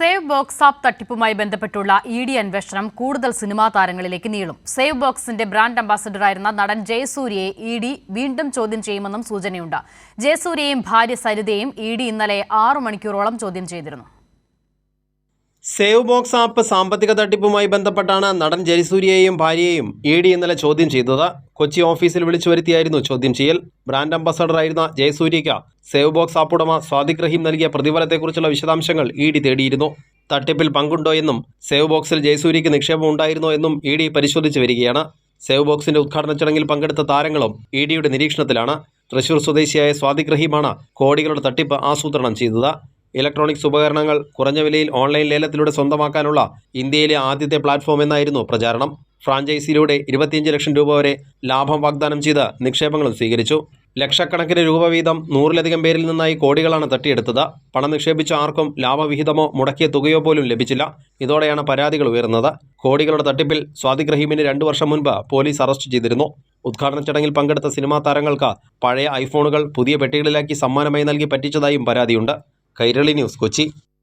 Save box app തട്ടിപ്പുമായി ബന്ധപ്പെട്ടുള്ള E D അന്വേഷണം കൂടുതൽ സിനിമാ താരങ്ങളിലേക്ക് നീളും. സേവ് ബോക്സിന്റെ ബ്രാൻഡ് അംബാസഡറായിരുന്ന നടൻ ജയസൂര്യയെ ഇ ഡി വീണ്ടും ചോദ്യം ചെയ്യുമെന്നും സൂചനയുണ്ട്. ജയസൂര്യയും ഭാര്യ സരിതയും ഇ ഡി ഇന്നലെ ആറു മണിക്കൂറോളം ചോദ്യം ചെയ്തിരുന്നു. സേവ് ബോക്സ് ആപ്പ് സാമ്പത്തിക തട്ടിപ്പുമായി ബന്ധപ്പെട്ടാണ് നടൻ ജയസൂര്യയെയും ഭാര്യയെയും ഇ ഡി ഇന്നലെ ചോദ്യം ചെയ്തത്. കൊച്ചി ഓഫീസിൽ വിളിച്ചു വരുത്തിയായിരുന്നു ചോദ്യം ചെയ്യൽ. ബ്രാൻഡ് അംബാസഡറായിരുന്ന ജയസൂര്യയ്ക്ക് സേവ് ബോക്സ് ആപ്പ് ഉടമ സ്വാദിഖ് റഹീം നൽകിയ പ്രതിഫലത്തെക്കുറിച്ചുള്ള വിശദാംശങ്ങൾ ഇ ഡി തേടിയിരുന്നു. തട്ടിപ്പിൽ പങ്കുണ്ടോ എന്നും സേവ് ബോക്സിൽ ജയസൂര്യയ്ക്ക് നിക്ഷേപം ഉണ്ടായിരുന്നോ എന്നും ഇ ഡി പരിശോധിച്ചു വരികയാണ്. സേവ് ബോക്സിന്റെ ഉദ്ഘാടന ചടങ്ങിൽ പങ്കെടുത്ത താരങ്ങളും ഇ ഡിയുടെ നിരീക്ഷണത്തിലാണ്. തൃശൂർ സ്വദേശിയായ സ്വാദിഖ് റഹീമാണ് കോടികളുടെ തട്ടിപ്പ് ആസൂത്രണം ചെയ്തത്. ഇലക്ട്രോണിക്സ് ഉപകരണങ്ങൾ കുറഞ്ഞ വിലയിൽ ഓൺലൈൻ ലേലത്തിലൂടെ സ്വന്തമാക്കാനുള്ള ഇന്ത്യയിലെ ആദ്യത്തെ പ്ലാറ്റ്ഫോം എന്നായിരുന്നു പ്രചാരണം. ഫ്രാഞ്ചൈസിയിലൂടെ ഇരുപത്തിയഞ്ച് ലക്ഷം രൂപ വരെ ലാഭം വാഗ്ദാനം ചെയ്ത് നിക്ഷേപങ്ങളും സ്വീകരിച്ചു. ലക്ഷക്കണക്കിന് രൂപ വീതം നൂറിലധികം പേരിൽ നിന്നായി കോടികളാണ് തട്ടിയെടുത്തത്. പണം നിക്ഷേപിച്ച ആർക്കും ലാഭവിഹിതമോ മുടക്കിയ തുകയോ പോലും ലഭിച്ചില്ല. ഇതോടെയാണ് പരാതികൾ ഉയർന്നത് കോടികളുടെ തട്ടിപ്പിൽ സ്വാദിഖ് റഹീമിനെ രണ്ടു വർഷം മുൻപ് പോലീസ് അറസ്റ്റ് ചെയ്തിരുന്നു. ഉദ്ഘാടന ചടങ്ങിൽ പങ്കെടുത്ത സിനിമാ താരങ്ങൾക്ക് പഴയ ഐഫോണുകൾ പുതിയ പെട്ടികളിലാക്കി സമ്മാനമായി നൽകി പറ്റിച്ചതായും പരാതിയുണ്ട്. കൈരളി ന്യൂസ് കൊച്ചി.